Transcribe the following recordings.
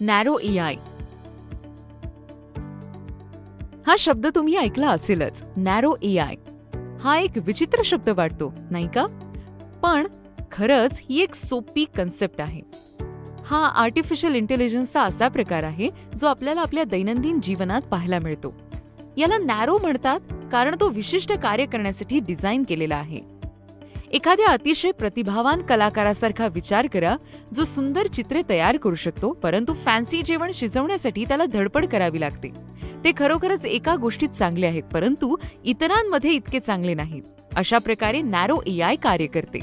Narrow A I. हा शब्द तुम्ही ऐकला असेलच. Narrow A I. हा एक विचित्र शब्द वाटतो नाही का? पण खरंच ही एक सोपी कन्सेप्ट आहे. हा आर्टिफिशियल इंटेलिजन्सचा असा प्रकार आहे जो आपल्याला आपल्या दैनंदिन जीवनात पाहायला मिळतो. याला नॅरो म्हणतात कारण तो विशिष्ट कार्य करण्यासाठी डिझाईन केलेला आहे. एखाद्या अतिशय प्रतिभावान कलाकारासारखा विचार करा जो सुंदर चित्रे तयार करू शकतो परंतु फॅन्सी जेवण शिजवण्यासाठी त्याला धडपड करावी लागते. ते खरोखरच एका गोष्टीत चांगले आहेत परंतु इतरांमध्ये इतके चांगले नाहीत. अशा प्रकारे नॅरो ए आय कार्य करते.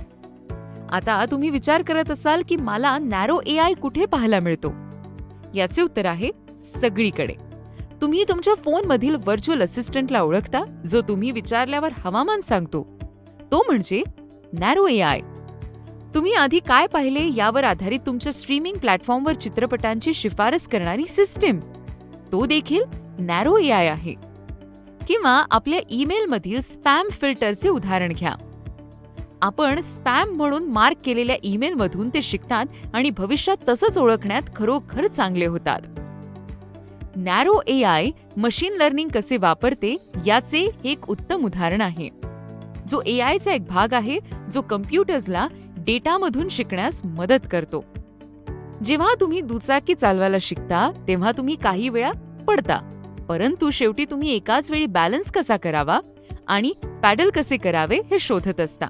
आता तुम्ही विचार करत असाल की मला नॅरो ए आय कुठे पाहायला मिळतो? याचे उत्तर आहे सगळीकडे. तुम्ही तुमच्या फोनमधील व्हर्च्युअल असिस्टंटला ओळखता जो तुम्ही विचारल्यावर हवामान सांगतो. तो म्हणजे नॅरो ए आय. तुम्ही आधी काय पाहिले यावर आधारित तुमच्या स्ट्रीमिंग प्लॅटफॉर्मवर चित्रपटांची शिफारस करणारी सिस्टीम? तो देखील नॅरो ए आय आहे. किंवा आपल्या ईमेलमधील स्पॅम फिल्टरचे उदाहरण घ्या. आपण स्पॅम म्हणून मार्क केलेल्या ईमेलमधून ते शिकतात आणि भविष्यात तसंच ओळखण्यात खरोखर चांगले होतात. Narrow A I machine learning कसे वापरते याचे एक उत्तम उदाहरण आहे. जो ए आयचा एक भाग आहे जो कम्प्युटर्सला डेटामधून शिकण्यास मदत करतो. जेव्हा तुम्ही दुचाकी चालवायला शिकता तेव्हा तुम्ही काही वेळा पडता. परंतु शेवटी तुम्ही एकाच वेळी बॅलन्स कसा करावा आणि पॅडल कसे करावे हे शोधत असता.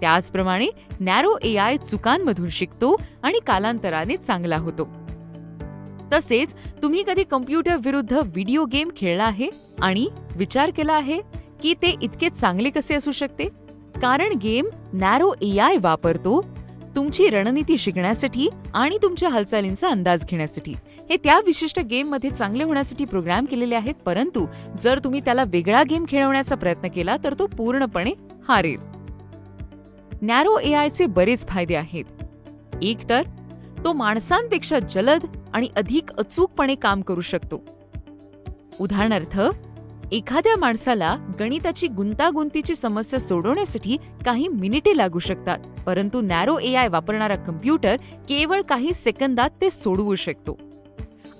त्याचप्रमाणे नॅरो ए आय चुकांमधून शिकतो आणि कालांतराने चांगला होतो. तसेच तुम्ही कधी कम्प्युटर विरुद्ध व्हिडिओ गेम खेळला आहे आणि विचार केला आहे? की ते इतके चांगले कसे असू शकते? कारण गेम नॅरो ए आय वापरतो तुमची रणनीती शिकण्यासाठी आणि तुमच्या हालचालींचा अंदाज घेण्यासाठी. हे त्या विशिष्ट गेममध्ये चांगले होण्यासाठी प्रोग्राम केलेले आहेत परंतु जर तुम्ही त्याला वेगळा गेम खेळवण्याचा प्रयत्न केला तर तो पूर्णपणे हारेल. नॅरो ए आयचे बरेच फायदे आहेत. एक तर तो माणसांपेक्षा जलद आणि अधिक अचूकपणे काम करू शकतो. उदाहरणार्थ एखाद्या माणसाला गणिताची गुंतागुंतीची समस्या सोडवण्यासाठी काही मिनिटे लागू शकतात परंतु नॅरो ए आय वापरणारा कम्प्युटर केवळ काही सेकंदात ते सोडवू शकतो.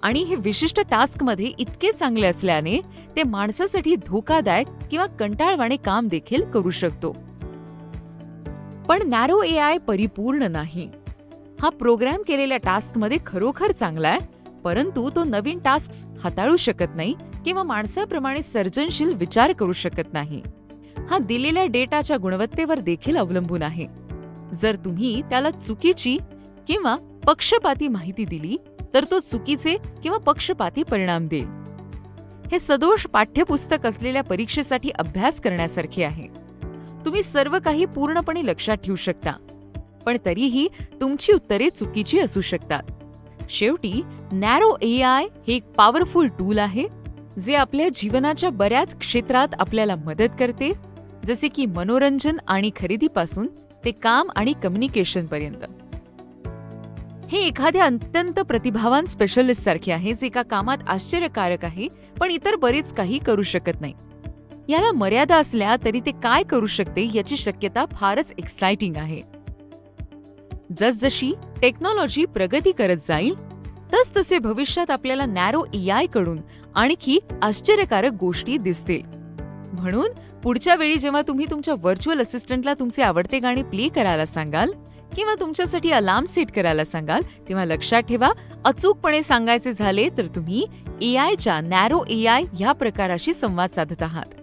आणि हे विशिष्ट टास्कमध्ये इतके चांगले असल्याने ते माणसासाठी धोकादायक किंवा कंटाळवाणे काम देखील करू शकतो. पण नॅरो ए आय परिपूर्ण नाही. हा प्रोग्राम केलेल्या टास्कमध्ये खरोखर चांगला आहे परंतु तो नवीन टास्क हाताळू शकत नाही किंवा माणसाप्रमाणे सर्जनशील विचार करू शकत नाही. हा दिलेल्या डेटाच्या गुणवत्तेवर देखील अवलंबून आहे. जर तुम्ही त्याला चुकीची किंवा पक्षपाती माहिती दिली तर तो चुकीचे किंवा पक्षपाती परिणाम देईल. हे सदोष पाठ्यपुस्तक असलेल्या परीक्षेसाठी अभ्यास करण्यासारखे आहे. तुम्ही सर्व काही पूर्णपणे लक्षात ठेवू शकता. पण तरीही तुमची उत्तरे चुकीची असू शकतात. शेवटी नॅरो ए आय हे एक पॉवरफुल टूल आहे. जे आपल्या जीवनाच्या बऱ्याच क्षेत्रात आपल्याला मदत करते जसे की मनोरंजन आणि खरेदीपासून ते काम आणि कम्युनिकेशन पर्यंत. हे एखाद्या अत्यंत प्रतिभावान स्पेशलिस्ट सारखे आहे जे एका कामात आश्चर्यकारक आहे पण इतर बरेच काही करू शकत नाही. याला मर्यादा असल्या तरी ते काय करू शकते याची शक्यता फारच एक्साइटिंग आहे. जसजशी टेक्नॉलॉजी प्रगती करत जाईल तस तसे भविष्यात आपल्याला नॅरो ए आयकडून आणखी आश्चर्यकारक गोष्टी दिसतील. म्हणून पुढच्या वेळी जेव्हा तुम्ही तुमच्या व्हर्च्युअल असिस्टंटला तुमचे आवडते गाणे प्ले करायला सांगाल किंवा तुमच्यासाठी अलार्म सेट करायला सांगाल तेव्हा लक्षात ठेवा अचूकपणे सांगायचे झाले तर तुम्ही ए आयच्या नॅरो ए आय ह्या प्रकाराशी संवाद साधत आहात.